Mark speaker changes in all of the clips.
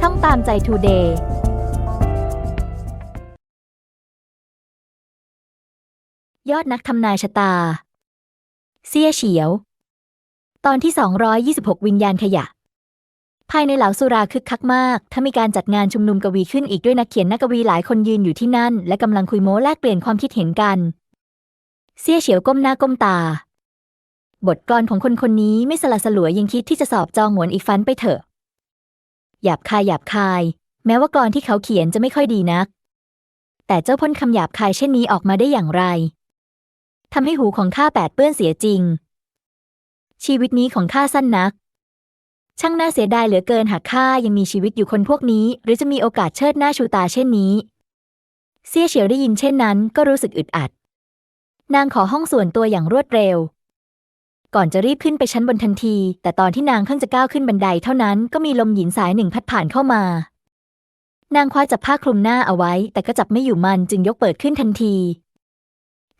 Speaker 1: ช่องตามใจทูเดย์ยอดนักทำนายชะตาเซี่ยเฉียว ตอนที่ 226 วิญญาณขยะ ภายในเหลาสุราคึกคักมาก ถ้ามีการจัดงานชุมนุมกวีขึ้นอีกด้วยนักเขียนนักกวีหลายคนยืนอยู่ที่นั่น และกำลังคุยโม้แลกเปลี่ยนความคิดเห็นกันเซี่ยเฉียวก้มหน้าก้มตา บทกลอนของคนคนนี้ไม่สละสลวยยังคิดที่จะสอบจองหวนอีกฟันไปเถอะ หยาบคายหยาบคาย แม้ว่ากลอนที่เขาเขียนจะไม่ค่อยดีนัก แต่เจ้าพ่นคำหยาบคายเช่นนี้ออกมาได้อย่างไรทำให้หูของข้าแปดเปื้อนเสียจริง ชีวิตนี้ของข้าสั้นนัก ช่างน่าเสียดายเหลือเกินหากข้ายังมีชีวิตอยู่คนพวกนี้ หรือจะมีโอกาสเชิดหน้าชูตาเช่นนี้เซี่ยเฉียวได้ยินเช่นนั้น ก็รู้สึกอึดอัด นางขอห้องส่วนตัวอย่างรวดเร็ว ก่อนจะรีบขึ้นไปชั้นบนทันที แต่ตอนที่นางเพิ่งจะก้าวขึ้นบันไดเท่านั้นก็มีลมหยินสายหนึ่งพัดผ่านเข้ามา นางคว้าจับผ้าคลุมหน้าเอาไว้ แต่ก็จับไม่อยู่มันจึงยกเปิดขึ้นทันที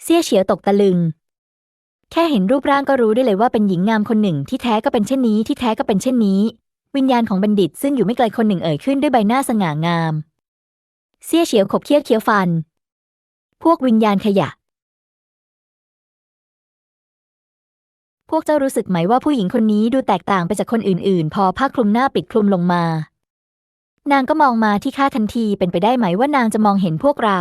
Speaker 1: เซี่ยเฉียวตกตะลึง แค่เห็นรูปร่างก็รู้ได้เลยว่าเป็นหญิงงามคนหนึ่งที่แท้ก็เป็นเช่นนี้ที่แท้ก็เป็นเช่นนี้ วิญญาณของบัณฑิตซึ่งอยู่ไม่ไกลคนหนึ่งเอ่ยขึ้นด้วยใบหน้าสง่างามเซี่ยเฉียวขบเคี้ยวเคี้ยวฟัน พวกวิญญาณขยะ พวกเจ้ารู้สึกไหมว่าผู้หญิงคนนี้ดูแตกต่างไปจากคนอื่นๆ พอผ้าคลุมหน้าปิดคลุมลงมา นางก็มองมาที่ข้าทันทีเป็นไปได้ไหมว่านางจะมองเห็นพวกเรา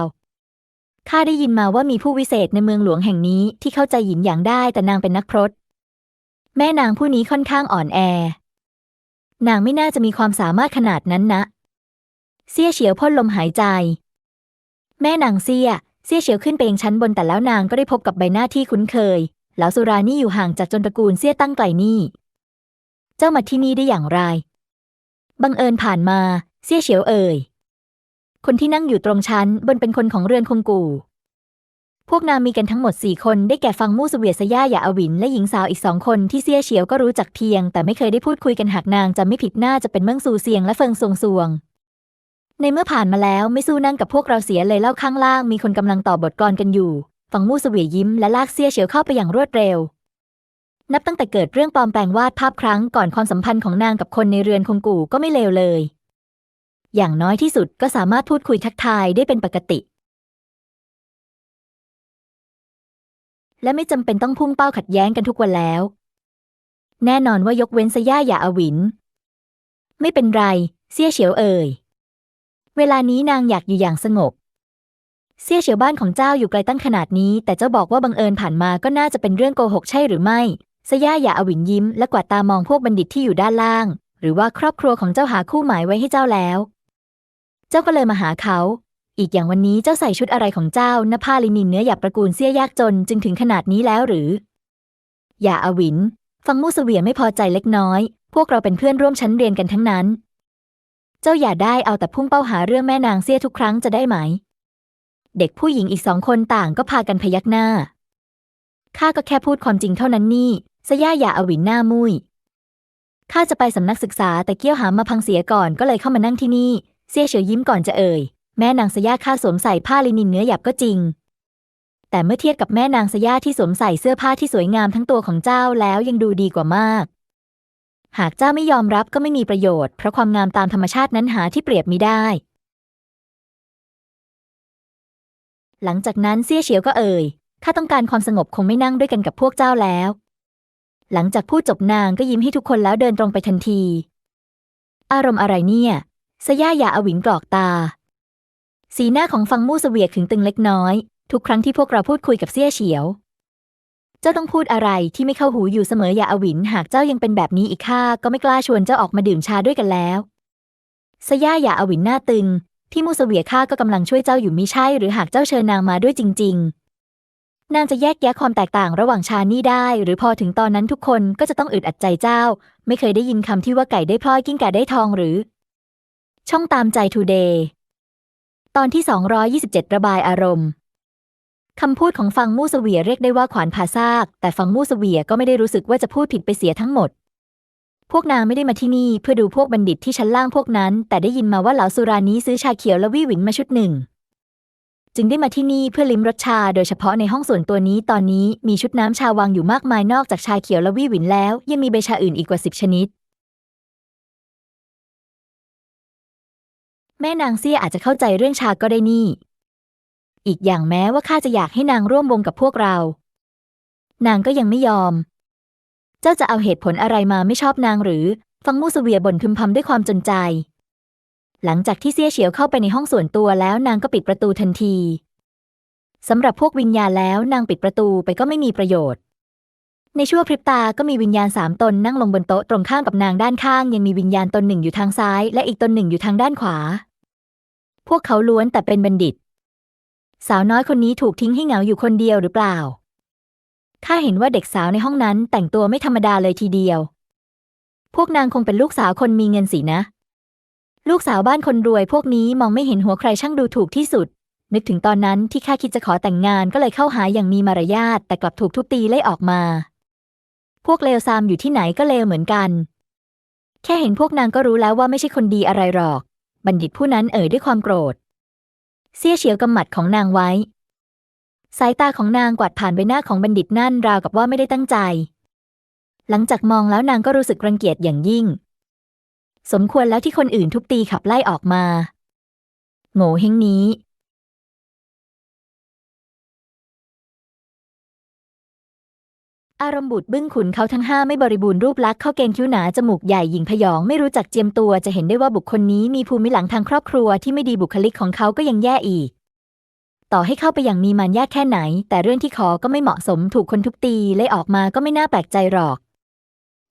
Speaker 1: ข้าได้ยินมาว่ามีผู้วิเศษในเมืองหลวงแห่งนี้ที่เข้าใจหยินหยางได้แต่นางเป็นนักพรตแม่นางผู้นี้ค่อนข้างอ่อนแอ นางไม่น่าจะมีความสามารถขนาดนั้นนะเซี่ยเฉียวพ่นลมหายใจ แม่นางเซี่ยเซี่ยเฉียวขึ้นไปยังชั้นบนแต่แล้วนางก็ได้พบกับใบหน้าที่คุ้นเคย แล้วสุรานี่อยู่ห่างจากจนตระกูลเซี่ยตั้งไกลนี่ เจ้ามาที่นี่ได้อย่างไร บังเอิญผ่านมา เซี่ยเฉียวเอ่ย คนที่นั่งอยู่ตรงชั้นบนเป็นคนของเรือนคงกู่ พวกนางมีกันทั้งหมดสี่คนได้แก่ฟังมู่เวียสย่าหยาอวิน และหญิงสาวอีกสองคนที่เซี่ยเฉียวก็รู้จักเพียง แต่ไม่เคยได้พูดคุยกันหากนางจะไม่ผิดหน้าจะเป็นเมืองซูเซียงและเฟิงซวงซวงในเมื่อผ่านมาแล้วไม่สู้นั่งกับพวกเราเสียเลยเล่าข้างล่างมีคนกำลังต่อบทกลกันอยู่ ฟังมู่เสวียยิ้มและลากเซียเฉียวเข้าไปอย่างรวดเร็ว นับตั้งแต่เกิดเรื่องปลอมแปลงวาดภาพครั้งก่อนความสัมพันธ์ของนางกับคนในเรือนคงกู่ก็ไม่เลวเลย อย่างน้อยที่สุดก็สามารถพูดคุยทักทายได้เป็นปกติ และไม่จำเป็นต้องพุ่งเป้าขัดแย้งกันทุกวันแล้ว แน่นอนว่ายกเว้นสย่าอย่าอาวิน ไม่เป็นไร เสียเฉียวเอ่ยเวลานี้นางอยากอยู่อย่างสงบ เสี่ยเฉียวบ้านของเจ้าอยู่ไกลตั้งขนาดนี้ แต่เจ้าบอกว่าบังเอิญผ่านมาก็น่าจะเป็นเรื่องโกหกใช่หรือไม่สย่าอย่าอาวินยิ้มและกวาดตามองพวกบัณฑิตที่อยู่ด้านล่าง หรือว่าครอบครัวของเจ้าหาคู่หมายไว้ให้เจ้าแล้ว เจ้าก็เลยมาหาเขา อีกอย่างวันนี้เจ้าใส่ชุดอะไรของเจ้านผ้าลินินเนื้อหยาบตระกูลเสี้ยยากจนจึงถึงขนาดนี้แล้วหรือ อย่าอาวิน ฟังมูเสวียไม่พอใจเล็กน้อย พวกเราเป็นเพื่อนร่วมชั้นเรียนกันทั้งนั้น เจ้าอย่าได้เอาแต่พุ่งเป้าหาเรื่องแม่นางเสี้ยทุกครั้งจะได้ไหม เด็กผู้หญิงอีกสองคนต่างก็พากันพยักหน้า ข้าก็แค่พูดความจริงเท่านั้นนี่สย่าอย่าอาวินหน้ามุยข้าจะไปสำนักศึกษาแต่เกี้ยวหามมาพังเสียก่อนก็เลยเข้ามานั่งที่นี่เซี่ยเฉยยิ้มก่อนจะเอ่ย แม่นางสย่าข้าสวมใส่ผ้าลินินเนื้อหยาบก็จริง แต่เมื่อเทียบกับแม่นางสย่าที่สวมใส่เสื้อผ้าที่สวยงามทั้งตัวของเจ้าแล้วยังดูดีกว่ามาก หากเจ้าไม่ยอมรับก็ไม่มีประโยชน์เพราะความงามตามธรรมชาตินั้นหาที่เปรียบมิได้ หลังจากนั้นเซี่ยเฉียวก็เอ่ย ข้าต้องการความสงบคงไม่นั่งด้วยกันกับพวกเจ้าแล้ว หลังจากพูดจบนางก็ยิ้มให้ทุกคนแล้วเดินตรงไปทันที อารมณ์อะไรเนี่ยสย่าอย่าอาวินกรอกตา สีหน้าของฟังมู่เสวียกถึงตึงเล็กน้อย ทุกครั้งที่พวกเราพูดคุยกับเซี่ยเฉียว เจ้าต้องพูดอะไรที่ไม่เข้าหูอยู่เสมออย่าอาวินหากเจ้ายังเป็นแบบนี้อีกข้าก็ไม่กล้าชวนเจ้าออกมาดื่มชาด้วยกันแล้วสย่าอย่าอาวินหน้าตึง ที่มู่เวียข้าก็กำลังช่วยเจ้าอยู่มิใช่ หรือหากเจ้าเชิญนางมาด้วยจริง ๆ นางจะแยกแยะความแตกต่างระหว่างชานี่ได้ หรือพอถึงตอนนั้นทุกคนก็จะต้องอึดอัดใจเจ้า ไม่เคยได้ยินคำที่ว่าไก่ได้พลอยกิ้งก่าได้ทองหรือ ช่องตามใจทูเดย์ตอนที่ 227 ระบายอารมณ์คำพูดของฟังมู่เสวียเรียกได้ว่าขวานผ่าซาก แต่ฟังมู่เสวียก็ไม่ได้รู้สึกว่าจะพูดผิดไปเสียทั้งหมด พวกนางไม่ได้มาที่นี่เพื่อดูพวกบัณฑิตที่ชั้นล่างพวกนั้น แต่ได้ยินมาว่าเหลาสุรานี้ซื้อชาเขียวและวี่หวินมาชุดหนึ่ง จึงได้มาที่นี่เพื่อลิ้มรสชา โดยเฉพาะในห้องส่วนตัวนี้ตอนนี้มีชุดน้ำชาวางอยู่มากมายนอกจากชาเขียวและวี่หวินแล้ว ยังมีใบชาอื่นอีกกว่าสิบชนิด แม่นางเสี้ยอาจจะเข้าใจเรื่องชาก็ได้นี่ อีกอย่างแม้ว่าข้าจะอยากให้นางร่วมวงกับพวกเรา นางก็ยังไม่ยอม เจ้าจะเอาเหตุผลอะไรมาไม่ชอบนางหรือ ฟังมูสเวียบ่นพึมพำด้วยความจนใจ หลังจากที่เสี้ยเฉียวเข้าไปในห้องส่วนตัวแล้วนางก็ปิดประตูทันทีสำหรับพวกวิญญาณแล้วนางปิดประตูไปก็ไม่มีประโยชน์ในชั่วพริบตาก็มีวิญญาณสามตนนั่งลงบนโต๊ะตรงข้ามกับนางด้านข้าง ยังมีวิญญาณตนหนึ่งอยู่ทางซ้าย และอีกตนหนึ่งอยู่ทางด้านขวา พวกเขาล้วนแต่เป็นบัณฑิต สาวน้อยคนนี้ถูกทิ้งให้เหงาอยู่คนเดียวหรือเปล่า ข้าเห็นว่าเด็กสาวในห้องนั้นแต่งตัวไม่ธรรมดาเลยทีเดียว พวกนางคงเป็นลูกสาวคนมีเงินสินะ ลูกสาวบ้านคนรวยพวกนี้มองไม่เห็นหัวใครช่างดูถูกที่สุด นึกถึงตอนนั้นที่ข้าคิดจะขอแต่งงานก็เลยเข้าหาอย่างมีมารยาทแต่กลับถูกทุบตีไล่ออกมา พวกเลวซามอยู่ที่ไหนก็เลวเหมือนกัน แค่เห็นพวกนางก็รู้แล้วว่าไม่ใช่คนดีอะไรหรอก บัณฑิตผู้นั้นเอ่ยด้วยความโกรธ เสี้ยเฉียวกำหมัดของนางไว้ สายตาของนางกวาดผ่านใบหน้าของบัณฑิตนั่นราวกับว่าไม่ได้ตั้งใจ หลังจากมองแล้วนางก็รู้สึกรังเกียจอย่างยิ่ง สมควรแล้วที่คนอื่นทุบตีขับไล่ออกมา โง่เฮงนี้ อารมณ์บุตรบึ้งขุนเขาทั้งห้าไม่บริบูรณ์รูปลักษณ์เข้าเกณฑ์คิ้วหนาจมูกใหญ่หญิงพยองไม่รู้จักเจียมตัวจะเห็นได้ว่าบุคคลนี้มีภูมิหลังทางครอบครัวที่ไม่ดีบุคลิกของเขาก็ยังแย่อีก ต่อให้เข้าไปอย่างมีมารยาทแค่ไหน แต่เรื่องที่ขอก็ไม่เหมาะสมถูกคนทุบตีไล่ออกมาก็ไม่น่าแปลกใจหรอก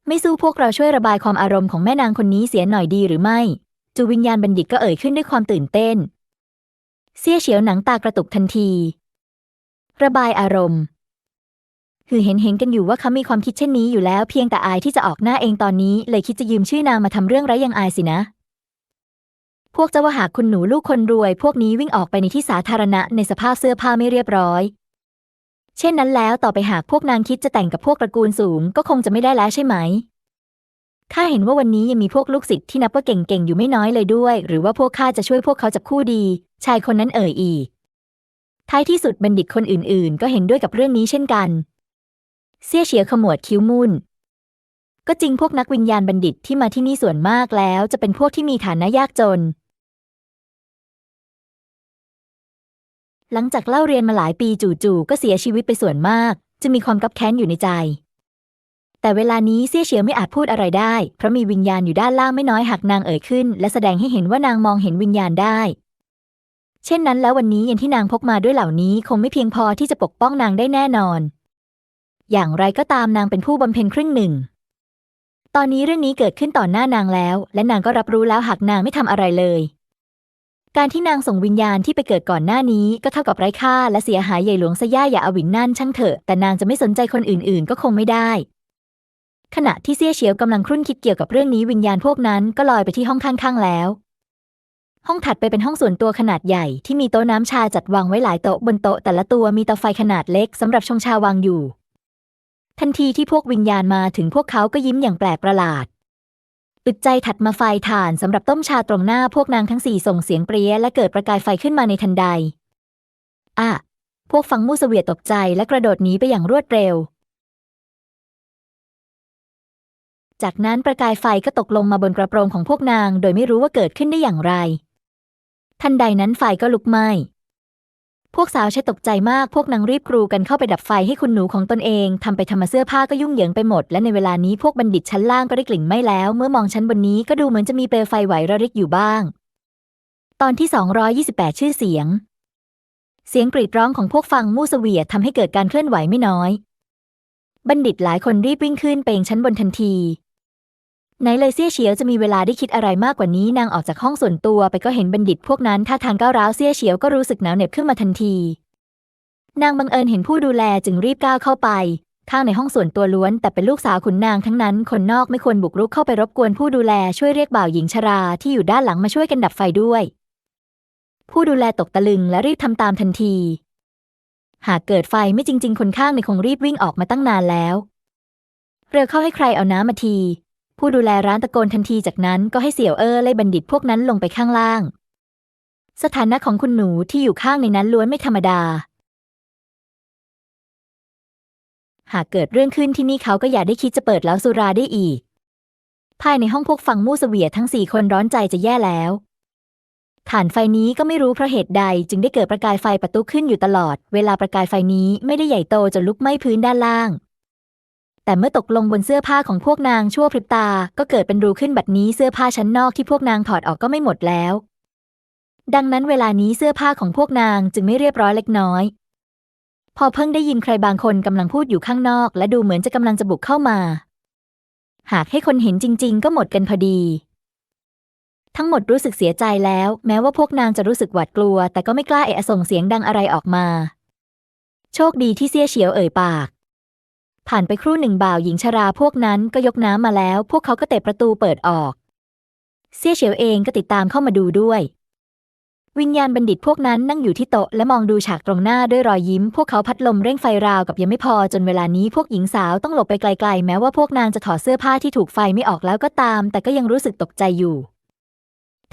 Speaker 1: ไม่สู้พวกเราช่วยระบายความอารมณ์ของแม่นางคนนี้เสียหน่อยดีหรือไม่ จูวิญญาณบัณฑิตก็เอ่ยขึ้นด้วยความตื่นเต้น เสี้ยเฉียวหนังตากระตุกทันที ระบายอารมณ์คือเห็นเห็นกันอยู่ว่าเขามีความคิดเช่นนี้อยู่แล้วเพียงแต่อายที่จะออกหน้าเองตอนนี้เลยคิดจะยืมชื่อนางมาทำเรื่องไร้ยังอายสินะ พวกเจ้าว่าหากคุณหนูลูกคนรวย พวกนี้วิ่งออกไปในที่สาธารณะในสภาพเสื้อผ้าไม่เรียบร้อย เช่นนั้นแล้วต่อไปหากพวกนางคิดจะแต่งกับพวกตระกูลสูง ก็คงจะไม่ได้แล้วใช่ไหมข้าเห็นว่าวันนี้ยังมีพวกลูกศิษย์ที่นับว่าเก่งๆอยู่ไม่น้อยเลยด้วย หรือว่าพวกข้าจะช่วยพวกเขาจับคู่ดี ชายคนนั้นเอ่ยอีก ท้ายที่สุดบัณฑิตคนอื่นๆ ก็เห็นด้วยกับเรื่องนี้เช่นกัน เสี่ยเฉียขมวดคิ้วมุ่น ก็จริงพวกนักวิญญาณบัณฑิตที่มาที่นี่ส่วนมากแล้ว จะเป็นพวกที่มีฐานะยากจน หลังจากเล่าเรียนมาหลายปีจู่ๆก็เสียชีวิตไปส่วนมาก จะมีความกับแค้นอยู่ในใจ แต่เวลานี้เสี่ยเฉียวไม่อาจพูดอะไรได้ เพราะมีวิญญาณอยู่ด้านล่างไม่น้อยหากนางเอ่ยขึ้น และแสดงให้เห็นว่านางมองเห็นวิญญาณได้ เช่นนั้นแล้ววันนี้เงินที่นางพกมาด้วยเหล่านี้คงไม่เพียงพอที่จะปกป้องนางได้แน่นอน อย่างไรก็ตามนางเป็นผู้บำเพ็ญครึ่งหนึ่ง ตอนนี้เรื่องนี้เกิดขึ้นต่อหน้านางแล้ว และนางก็รับรู้แล้วหากนางไม่ทำอะไรเลย การที่นางส่งวิญญาณที่ไปเกิดก่อนหน้านี้ก็เท่ากับไร้ค่าและเสียหายใหญ่หลวงซะย่าอย่าอาวินนั่นช่างเถอะ แต่นางจะไม่สนใจคนอื่นๆ ก็คงไม่ได้ ขณะที่เสี่ยเฉียวกำลังครุ่นคิดเกี่ยวกับเรื่องนี้วิญญาณพวกนั้นก็ลอยไปที่ห้องข้างๆแล้ว ห้องถัดไปเป็นห้องส่วนตัวขนาดใหญ่ที่มีโต๊ะน้ำชาจัดวางไว้หลายโต๊ะบนโต๊ะแต่ละตัวมีเตาไฟขนาดเล็กสำหรับชงชาวางอยู่ ทันทีที่พวกวิญญาณมาถึงพวกเขาก็ยิ้มอย่างแปลกประหลาด อึดใจถัดมาไฟถ่านสำหรับต้มชาตรงหน้าพวกนางทั้งสี่ส่งเสียงเปรี้ยและเกิดประกายไฟขึ้นมาในทันใด อะ พวกฟังมูสเวียตกใจและกระโดดหนีไปอย่างรวดเร็ว จากนั้นประกายไฟก็ตกลงมาบนกระโปรงของพวกนาง โดยไม่รู้ว่าเกิดขึ้นได้อย่างไร ทันใดนั้นไฟก็ลุกไหม้ พวกสาวใช้ตกใจมากพวกนางรีบกรูกันเข้าไปดับไฟให้คุณหนูของตนเองทำไปทำมาเสื้อผ้าก็ยุ่งเหยิงไปหมด และในเวลานี้พวกบัณฑิตชั้นล่างก็ได้กลิ่นไหม้แล้ว เมื่อมองชั้นบนนี้ก็ดูเหมือนจะมีเปลวไฟไหวระริกอยู่บ้าง ตอนที่ 228 ชื่อเสียง เสียงกรีดร้องของพวกฟังมูสเวียทำให้เกิดการเคลื่อนไหวไม่น้อย บัณฑิตหลายคนรีบวิ่งขึ้นไปยังชั้นบนทันที ไหนเลยเสี่ยเฉียวจะมีเวลาได้คิดอะไรมากกว่านี้นางออกจากห้องส่วนตัวไปก็เห็นบัณฑิตพวกนั้นท่าทางก้าวร้าวเสี่ยเฉียวก็รู้สึกหนาวเหน็บขึ้นมาทันที นางบังเอิญเห็นผู้ดูแลจึงรีบก้าวเข้าไป ข้างในห้องส่วนตัวล้วน แต่เป็นลูกสาวขุนนางทั้งนั้น คนนอกไม่ควรบุกรุกเข้าไปรบกวนผู้ดูแลช่วยเรียกบ่าวหญิงชราที่อยู่ด้านหลังมาช่วยกันดับไฟด้วย ผู้ดูแลตกตะลึงและรีบทำตามทันที หากเกิดไฟไม่จริง ๆ คนข้างในคงรีบวิ่งออกมาตั้งนานแล้วเร็วเข้าให้ใครเอาน้ำมาที ผู้ดูแลร้านตะโกนทันทีจากนั้นก็ให้เสี่ยวเออไล่บัณฑิตพวกนั้นลงไปข้างล่าง สถานะของคุณหนูที่อยู่ข้างในนั้นล้วนไม่ธรรมดา หากเกิดเรื่องขึ้นที่นี่เขาก็อย่าได้คิดจะเปิดแล้วสุราได้อีก ภายในห้องพวกฟังมู่เสวียทั้งสี่คนร้อนใจจะแย่แล้วฐานไฟนี้ก็ไม่รู้เพราะเหตุใดจึงได้เกิดประกายไฟประตุขึ้นอยู่ตลอด เวลาประกายไฟนี้ไม่ได้ใหญ่โตจนลุกไหม้พื้นด้านล่าง แต่เมื่อตกลงบนเสื้อผ้าของพวกนางชั่วพริบตา ก็เกิดเป็นรูขึ้นบัดนี้เสื้อผ้าชั้นนอกที่พวกนางถอดออกก็ไม่หมดแล้ว ดังนั้นเวลานี้เสื้อผ้าของพวกนางจึงไม่เรียบร้อยเล็กน้อย พอเพิ่งได้ยินใครบางคนกำลังพูดอยู่ข้างนอก และดูเหมือนจะกำลังจะบุกเข้ามา หากให้คนเห็นจริง ๆ ก็หมดกันพอดี ทั้งหมดรู้สึกเสียใจแล้ว แม้ว่าพวกนางจะรู้สึกหวาดกลัว แต่ก็ไม่กล้าเอะอะส่งเสียงดังอะไรออกมา โชคดีที่เสี้ยเฉียวเอ่ยปาก ผ่านไปครู่หนึ่งบ่าวหญิงชราพวกนั้นก็ยกน้ำมาแล้ว พวกเขาก็เตะประตูเปิดออก เสี้ยเฉียวเองก็ติดตามเข้ามาดูด้วย วิญญาณบัณฑิตพวกนั้นนั่งอยู่ที่โต๊ะและมองดูฉากตรงหน้าด้วยรอยยิ้ม พวกเขาพัดลมเร่งไฟราวกับยังไม่พอจนเวลานี้พวกหญิงสาวต้องหลบไปไกลๆ แม้ว่าพวกนางจะถอดเสื้อผ้าที่ถูกไฟไม่ออกแล้วก็ตาม แต่ก็ยังรู้สึกตกใจอยู่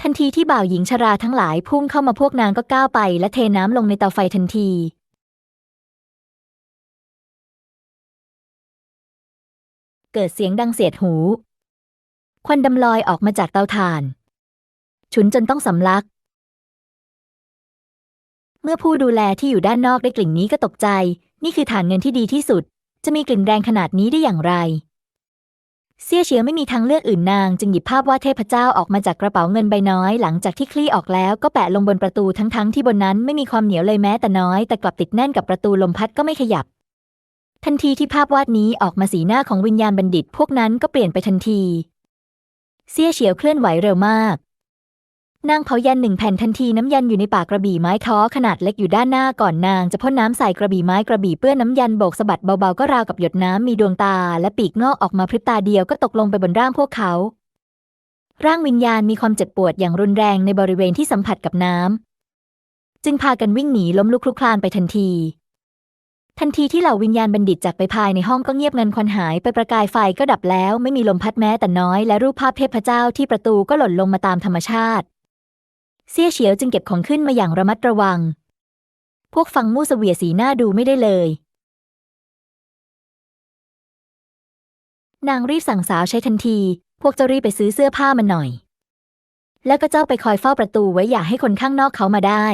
Speaker 1: ทันทีที่บ่าวหญิงชราทั้งหลายพุ่งเข้ามาพวกนางก็ก้าวไปและเทน้ำลงในเตาไฟทันที เกิดเสียงดังเสียดหู ควันดำลอยออกมาจากเตาถ่าน ฉุนจนต้องสำลัก เมื่อผู้ดูแลที่อยู่ด้านนอกได้กลิ่นนี้ก็ตกใจ นี่คือฐานเงินที่ดีที่สุด จะมีกลิ่นแรงขนาดนี้ได้อย่างไรเซี่ยเฉียวไม่มีทางเลือกอื่นนาง จึงหยิบภาพวาดเทพเจ้าออกมาจากกระเป๋าเงินใบน้อย หลังจากที่คลี่ออกแล้วก็แปะลงบนประตูทั้งๆที่บนนั้นไม่มีความเหนียวเลยแม้แต่น้อยแต่กลับติดแน่นกับประตูลมพัดก็ไม่ขยับ ทันทีที่ภาพวาดนี้ออกมาสีหน้าของวิญญาณบัณฑิต พวกนั้นก็เปลี่ยนไปทันทีเซี่ยเฉียวเคลื่อนไหวเร็วมาก นางเผายันหนึ่งแผ่นทันทีน้ำยันอยู่ในปากกระบี่ไม้ท้อขนาดเล็กอยู่ด้านหน้าก่อนนางจะพ่นน้ำใส่กระบี่ไม้กระบี่เปื้อนน้ำยันโบกสะบัดเบาๆก็ราวกับหยดน้ำมีดวงตา และปีกงอกออกมาพริบตาเดียวก็ตกลงไปบนร่างพวกเขา ร่างวิญญาณมีความเจ็บปวดอย่างรุนแรงในบริเวณที่สัมผัสกับน้ำจึงพากันวิ่งหนีล้มลุกคลุกคลานไปทันที ทันทีที่เหล่าวิญญาณบัณฑิตจากไปภายในห้องก็เงียบงันควันหายไปประกายไฟก็ดับแล้ว ไม่มีลมพัดแม้แต่น้อย และรูปภาพเทพเจ้าที่ประตูก็หล่นลงมาตามธรรมชาติเซี่ยเฉียวจึงเก็บของขึ้นมาอย่างระมัดระวัง พวกฟังมู่เสวียสีหน้าดูไม่ได้เลย นางรีบสั่งสาวใช้ทันที พวกเจ้ารีบไปซื้อเสื้อผ้ามันหน่อย แล้วก็เจ้าไปคอยเฝ้าประตูไว้อย่าให้คนข้างนอกเขามาได้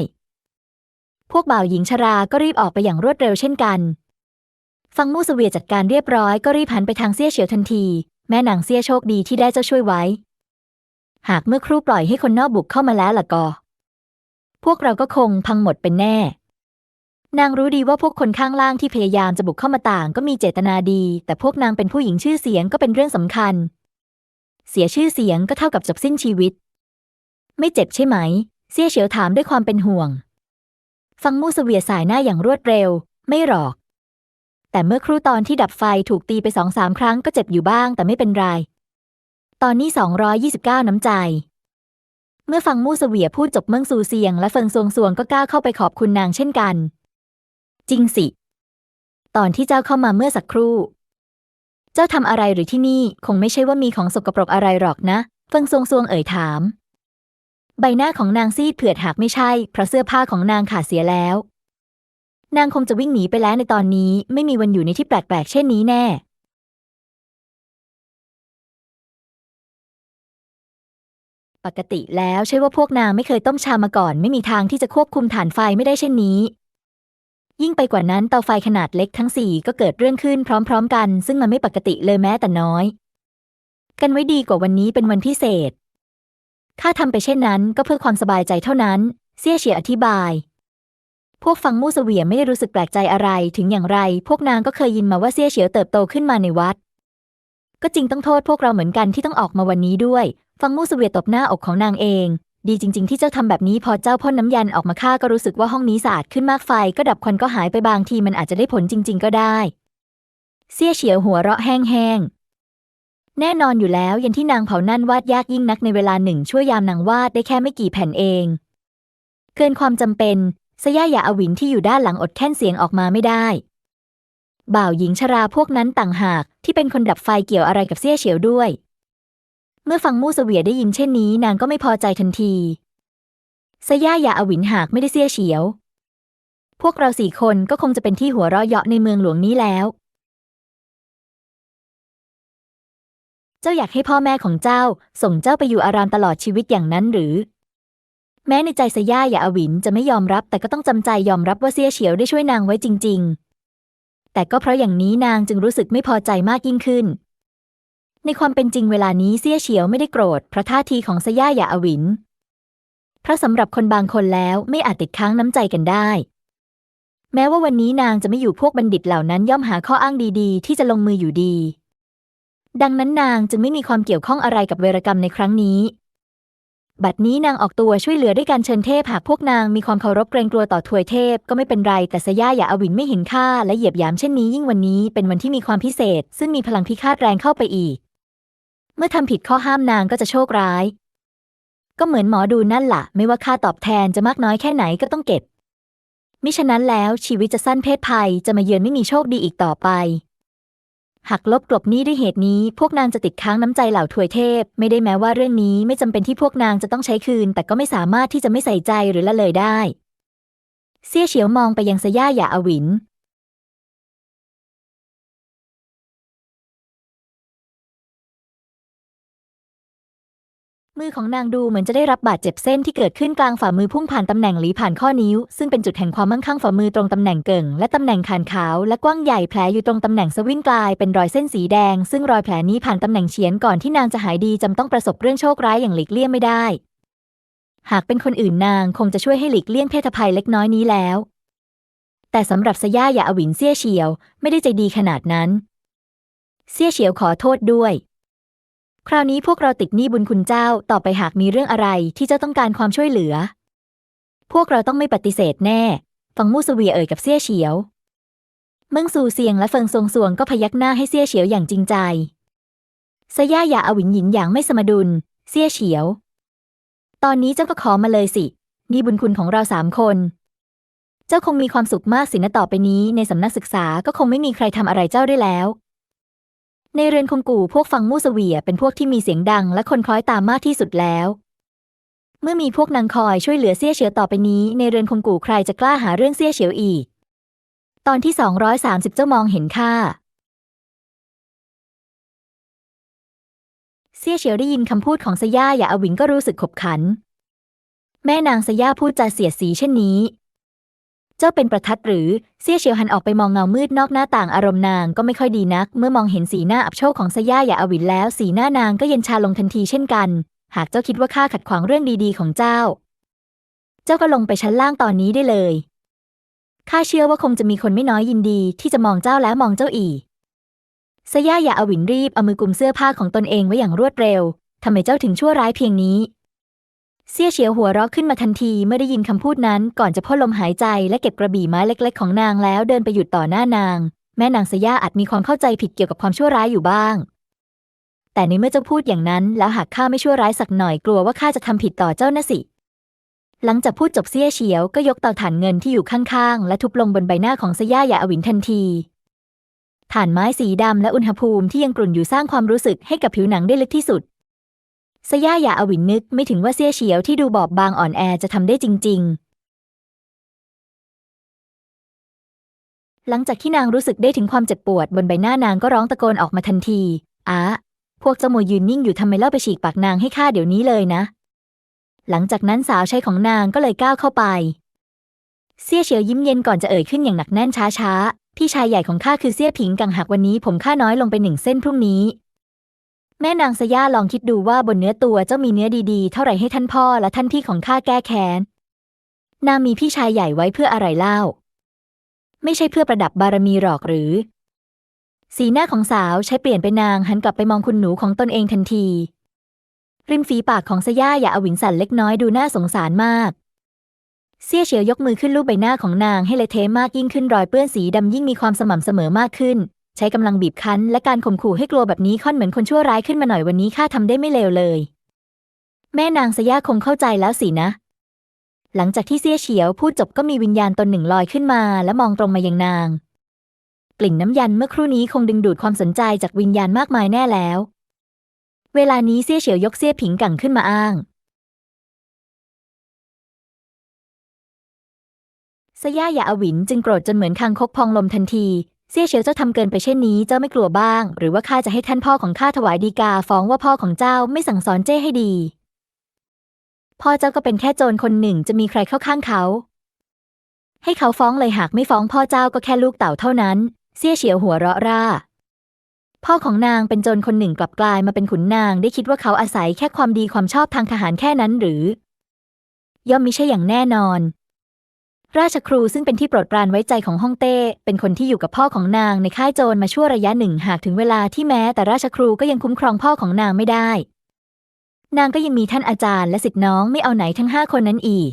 Speaker 1: พวกบ่าวหญิงชราก็รีบออกไปอย่างรวดเร็วเช่นกัน ฟังมู่เสวียจัดการเรียบร้อยก็รีบหันไปทางเซี่ยเฉียวทันที แม่นางเซี่ยโชคดีที่ได้เจ้าช่วยไว้ หากเมื่อครู่ปล่อยให้คนนอกบุกเข้ามาแล้วล่ะก็ พวกเราก็คงพังหมดเป็นแน่ นางรู้ดีว่าพวกคนข้างล่างที่พยายามจะบุกเข้ามาต่าง ก็มีเจตนาดี แต่พวกนางเป็นผู้หญิงชื่อเสียงก็เป็นเรื่องสำคัญ เสียชื่อเสียงก็เท่ากับจบสิ้นชีวิต ไม่เจ็บใช่ไหมเซี่ยเฉียวถามด้วยความเป็นห่วง ฟังมู่เวียสายหน้าอย่างรวดเร็ว ไม่หรอก แต่เมื่อครู่ตอนที่ดับไฟถูกตีไปสองสามครั้งก็เจ็บอยู่บ้างแต่ไม่เป็นไร ตอนนี้ 229 น้ำใจ เมื่อฟังมู่เสวียพูดจบเมืองซูเซียงและเฟิงซวงซวงก็กล้าเข้าไปขอบคุณนางเช่นกัน จริงสิ ตอนที่เจ้าเข้ามาเมื่อสักครู่ เจ้าทำอะไรหรือที่นี่คงไม่ใช่ว่ามีของสกปรกอะไรหรอกนะ เฟิงซวงซวงเอ่ยถาม ใบหน้าของนางซีดเผือดหากไม่ใช่ เพราะเสื้อผ้าของนางขาดเสียแล้ว นางคงจะวิ่งหนีไปแล้วในตอนนี้ไม่มีวันอยู่ในที่แปลกๆเช่นนี้แน่ ปกติแล้วใช่ว่าพวกนางไม่เคยต้มชามาก่อน ไม่มีทางที่จะควบคุมฐานไฟไม่ได้เช่นนี้ ยิ่งไปกว่านั้นเตาไฟขนาดเล็กทั้งสี่ก็เกิดเรื่องขึ้นพร้อม ๆ กัน ซึ่งมันไม่ปกติเลยแม้แต่น้อย กันไว้ดีกว่าวันนี้เป็นวันพิเศษ ข้าทำไปเช่นนั้นก็เพื่อความสบายใจเท่านั้น เซี่ยเฉียอธิบาย พวกฟังมู่เสวียไม่ได้รู้สึกแปลกใจอะไร ถึงอย่างไร พวกนางก็เคยยินมาว่าเซี่ยเฉียวเติบโตขึ้นมาในวัด ก็จริงต้องโทษพวกเราเหมือนกันที่ต้องออกมาวันนี้ด้วย ฟังมู่เสวียตบหน้าอกของนางเอง ดีจริง ๆ ที่เจ้าทำแบบนี้พอเจ้าพ่นน้ำยันออกมาข้าก็รู้สึกว่าห้องนี้สะอาดขึ้นมากไฟ ก็ดับควันก็หายไปบางทีมันอาจจะได้ผลจริง ๆ ก็ได้ เซี่ยเฉียวหัวเราะแห้งๆ แน่นอนอยู่แล้วยันที่นางเผานั่นวาดยากยิ่งนักในเวลาหนึ่งชั่วยามนางวาดได้แค่ไม่กี่แผ่นเอง เกินความจำเป็นสย่าหยาอวินที่อยู่ด้านหลังอดแค้นเสียงออกมาไม่ได้ บ่าวหญิงชราพวกนั้นต่างหากที่เป็นคนดับไฟเกี่ยวอะไรกับเซี่ยเฉียวด้วย เมื่อฟังมู่เสวียได้ยินเช่นนี้ นางก็ไม่พอใจทันทีสย่าหยาอวินหากไม่ได้เซี่ยเฉียว พวกเราสี่คนก็คงจะเป็นที่หัวเราะเยาะในเมืองหลวงนี้แล้ว เจ้าอยากให้พ่อแม่ของเจ้า ส่งเจ้าไปอยู่อารามตลอดชีวิตอย่างนั้นหรือ แม้ในใจสย่าหยาอวินจะไม่ยอมรับ แต่ก็ต้องจำใจยอมรับว่าเซียเฉียวได้ช่วยนางไว้จริง ๆ แต่ก็เพราะอย่างนี้นางจึงรู้สึกไม่พอใจมากยิ่งขึ้น ในความเป็นจริงเวลานี้เซียเฉียวไม่ได้โกรธเพราะท่าทีของสย่าหยาอวินเพราะสำหรับคนบางคนแล้วไม่อาจติดค้างน้ำใจกันได้ แม้ว่าวันนี้นางจะไม่อยู่พวกบัณฑิตเหล่านั้นย่อมหาข้ออ้างดีๆ ที่จะลงมืออยู่ดี ดังนั้นนางจึงไม่มีความเกี่ยวข้องอะไรกับเวรกรรมในครั้งนี้ บัดนี้นางออกตัวช่วยเหลือด้วยการเชิญเทพหากพวกนางมีความเคารพเกรงกลัวต่อถวยเทพก็ไม่เป็นไรแต่สย่าอย่าอวินไม่เห็นค่าและเหยียบยามเช่นนี้ยิ่งวันนี้เป็นวันที่มีความพิเศษ ซึ่งมีพลังพิฆาตแรงเข้าไปอีก เมื่อทำผิดข้อห้ามนางก็จะโชคร้าย ก็เหมือนหมอดูนั่นละ่ะ ไม่ว่าค่าตอบแทนจะมากน้อยแค่ไหนก็ต้องเก็บมิฉะนั้นแล้วชีวิตจะสั้นเพศภัยจะมาเยือนไม่มีโชคดีอีกต่อไป หากลบกลบนี้ด้วยเหตุนี้ พวกนางจะติดค้างน้ำใจเหล่าถวยเทพ ไม่ได้แม้ว่าเรื่องนี้ไม่จำเป็นที่พวกนางจะต้องใช้คืน แต่ก็ไม่สามารถที่จะไม่ใส่ใจหรือละเลยได้ เสี่ยเฉียวมองไปยังสย่าหยาอวิน มือของนางดูเหมือนจะได้รับบาดเจ็บเส้นที่เกิดขึ้นกลางฝ่ามือพุ่งผ่านตำแหน่งหลีผ่านข้อนิ้ว ซึ่งเป็นจุดแห่งความมั่งคั่งฝ่ามือตรงตำแหน่งเกิ่ง และตำแหน่งขานขาวและกว้างใหญ่แผลอยู่ตรงตำแหน่งสวิ้งกลายเป็นรอยเส้นสีแดง ซึ่งรอยแผลนี้ผ่านตำแหน่งเฉียนก่อนที่นางจะหายดีจำต้องประสบเรื่องโชคร้ายอย่างหลีกเลี่ยงไม่ได้ หากเป็นคนอื่นนางคงจะช่วยให้หลีกเลี่ยงเพศภัยเล็กน้อยนี้แล้ว แต่สำหรับสย่าอย่าอวินเซี่ยเฉียว ไม่ได้ใจดีขนาดนั้นเซี่ยเฉียวขอโทษด้วย คราวนี้พวกเราติดหนี้บุญคุณเจ้าต่อไปหากมีเรื่องอะไรที่เจ้าต้องการความช่วยเหลือ พวกเราต้องไม่ปฏิเสธแน่ฟังมู่สเวียเอ่ยกับเซี่ยเฉียวเมืองซูเซียงและเฟิงซงซวงก็พยักหน้าให้เซี่ยเฉียวอย่างจริงใจสย่าอย่าอวินหยินอย่างไม่สมดุลเซี่ยเฉียว ตอนนี้เจ้าก็ขอมาเลยสิ นี่บุญคุณของเราสามคน เจ้าคงมีความสุขมากสินะต่อไปนี้ในสำนักศึกษาก็คงไม่มีใครทำอะไรเจ้าได้แล้ว ในเรือนคงกู่พวกฟังมู่เสวียเป็นพวกที่มีเสียงดังและคนคล้อยตามมากที่สุดแล้ว เมื่อมีพวกนางคอยช่วยเหลือเซี่ยเฉียวต่อไปนี้ ในเรือนคงกู่ใครจะกล้าหาเรื่องเซี่ยเฉียวอีก ตอนที่ 230 เจ้ามองเห็นค่าเซี่ยเฉียวได้ยินคำพูดของสย่าอย่าอวิงก็รู้สึกขบขัน แม่นางสย่าพูดจาเสียดสีเช่นนี้ จ้าเป็นประทัดหรือ เซี่ยเฉียวหันออกไปมองเงามืดนอกหน้าต่างอารมณ์นางก็ไม่ค่อยดีนัก เมื่อมองเห็นสีหน้าอับโชคของสย่าอย่าอวินแล้ว สีหน้านางก็เย็นชาลงทันทีเช่นกัน หากเจ้าคิดว่าข้าขัดขวางเรื่องดีๆของเจ้า เจ้าก็ลงไปชั้นล่างตอนนี้ได้เลยข้าเชื่อว่าคงจะมีคนไม่น้อยยินดี ที่จะมองเจ้าแล้วมองเจ้าอีกสย่าอย่าอวินรีบเอามือกุมเสื้อผ้าของตนเองไว้อย่างรวดเร็วทำไมเจ้าถึงชั่วร้ายเพียงนี้ เซี่ยเฉียวหัวเราะขึ้นมาทันทีเมื่อได้ยินคำพูดนั้นก่อนจะพ่นลมหายใจและเก็บกระบี่ไม้เล็ก ๆ ของนางแล้วเดินไปหยุดต่อหน้านาง แม่นางสย่าอาจมีความเข้าใจผิดเกี่ยวกับความชั่วร้ายอยู่บ้าง แต่ในเมื่อเจ้าพูดอย่างนั้น แล้วหากข้าไม่ชั่วร้ายสักหน่อยกลัวว่าข้าจะทำผิดต่อเจ้าน่ะสิ หลังจากพูดจบเซี่ยเฉียวก็ยกเตาถ่านเงินที่อยู่ข้างๆ และทุบลงบนใบหน้าของสย่าอย่าอวินทันทีถ่านไม้สีดำและอุณหภูมิที่ยังกรุ่นอยู่สร้างความรู้สึกให้กับผิวหนังได้ลึกที่สุด สย่าอย่าอวินนึกไม่ถึงว่าเซี่ยเฉียวที่ดูบอบบางอ่อนแอจะทำได้จริง ๆ หลังจากที่นางรู้สึกได้ถึงความเจ็บปวดบนใบหน้านางก็ร้องตะโกนออกมาทันทีอ้าพวกเจ้าโมวยืนนิ่งอยู่ทำไมเล่าไปฉีกปากนางให้ข้าเดี๋ยวนี้เลยนะ หลังจากนั้นสาวใช้ของนางก็เลยก้าวเข้าไปเซี่ยเฉียวยิ้มเย็นก่อนจะเอ่ยขึ้นอย่างหนักแน่นช้าๆ พี่ชายใหญ่ของข้าคือเซี่ยผิงกังหากวันนี้ผมข้าน้อยลงไปหนึ่งเส้นพรุ่งนี้ แม่นางสย่าลองคิดดูว่าบนเนื้อตัวเจ้ามีเนื้อดีๆ เท่าไหร่ให้ท่านพ่อและท่านพี่ของข้าแก้แค้น นางมีพี่ชายใหญ่ไว้เพื่ออะไรเล่า ไม่ใช่เพื่อประดับบารมีหรอกหรือ สีหน้าของสาวใช้เปลี่ยนเป็นนางหันกลับไปมองคุณหนูของตนเองทันที ริมฝีปากของสย่าอย่าอวินสันเล็กน้อยดูน่าสงสารมากเซี่ยเฉียวยกมือขึ้นลูบใบหน้าของนางให้เละเทะมากยิ่งขึ้นรอยเปื้อนสีดำยิ่งมีความสม่ำเสมอมากขึ้น ใช้กำลังบีบคั้นและการข่มขู่ให้กลัวแบบนี้ค่อนเหมือนคนชั่วร้ายขึ้นมาหน่อยวันนี้ข้าทำได้ไม่เลวเลย แม่นางสย่าคงเข้าใจแล้วสินะ หลังจากที่เซี่ยเฉียวพูดจบก็มีวิญญาณตนหนึ่งลอยขึ้นมาและมองตรงมายังนาง กลิ่นน้ำยันเมื่อครู่นี้คงดึงดูดความสนใจจากวิญญาณมากมายแน่แล้ว เวลานี้เซี่ยเฉียวยกเซี่ยผิงกั่งขึ้นมาอ้างสย่าอย่าอวินจึงโกรธจนเหมือนคางคกพองลมทันที เซี่ยเฉียวเจ้าทำเกินไปเช่นนี้เจ้าไม่กลัวบ้าง หรือว่าข้าจะให้ท่านพ่อของข้าถวายดีกาฟ้องว่าพ่อของเจ้าไม่สั่งสอนเจ้ให้ดี พ่อเจ้าก็เป็นแค่โจรคนหนึ่งจะมีใครเข้าข้างเขา ให้เขาฟ้องเลยหากไม่ฟ้องพ่อเจ้าก็แค่ลูกเต่าเท่านั้น เสี่ยเฉียวหัวเราะร่า พ่อของนางเป็นโจรคนหนึ่งกลับกลายมาเป็นขุนนางได้คิดว่าเขาอาศัยแค่ความดีความชอบทางทหารแค่นั้นหรือ ย่อมมิใช่อย่างแน่นอน ราชครูซึ่งเป็นที่โปรดปรานไว้ใจของฮ่องเต้ เป็นคนที่อยู่กับพ่อของนางในค่ายโจรมาชั่วระยะหนึ่งหากถึงเวลาที่แม้แต่ราชครูก็ยังคุ้มครองพ่อของนางไม่ได้ นางก็ยังมีท่านอาจารย์และสิทธิน้องไม่เอาไหนทั้งห้าคนนั้นอีก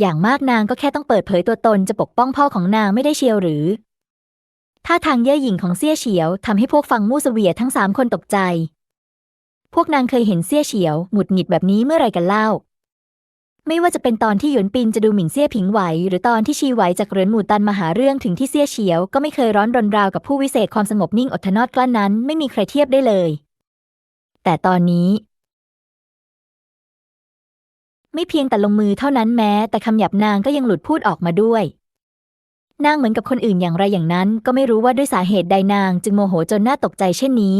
Speaker 1: อย่างมากนางก็แค่ต้องเปิดเผยตัวตนจะปกป้องพ่อของนางไม่ได้เชียวหรือท่าทางเย่อหยิ่งของเซี่ยเฉียวทำให้พวกฟังมู่เสวียทั้งสามคนตกใจ พวกนางเคยเห็นเซี่ยเฉียวหงุดหงิดแบบนี้เมื่อไรกันเล่า ไม่ว่าจะเป็นตอนที่หยวนปินจะดูหมิ่นเซี่ยผิงไหว หรือตอนที่ชีไหวจากเหรินหมู่ตันมาหาเรื่องถึงที่เซี่ยเฉียว ก็ไม่เคยร้อนรนราวกับผู้วิเศษความสงบนิ่งอดทนอดกลั้นนั้น ไม่มีใครเทียบได้เลย แต่ตอนนี้ ไม่เพียงแต่ลงมือเท่านั้นแม้ แต่คำหยาบนางก็ยังหลุดพูดออกมาด้วย นางเหมือนกับคนอื่นอย่างไรอย่างนั้น ก็ไม่รู้ว่าด้วยสาเหตุใดนาง จึงโมโหจนหน่าตกใจเช่นนี้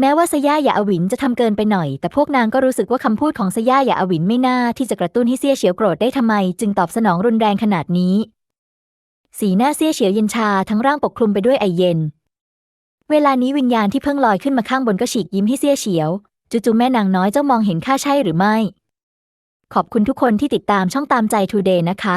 Speaker 1: แม้ว่าสย่าหยาอวินจะทำเกินไปหน่อย แต่พวกนางก็รู้สึกว่าคำพูดของสย่าหยาอวินไม่น่าที่จะกระตุ้นให้เซี่ยเฉียวโกรธได้ทำไม จึงตอบสนองรุนแรงขนาดนี้ สีหน้าเซี่ยเฉียวเย็นชาทั้งร่างปกคลุมไปด้วยไอเย็น เวลานี้วิญญาณที่เพิ่งลอยขึ้นมาข้างบนก็ฉีกยิ้มให้เซี่ยเฉียวจู่ๆแม่นางน้อยเจ้ามองเห็นข้าใช่หรือไม่ ขอบคุณทุกคนที่ติดตามช่องตามใจทูเดย์นะคะ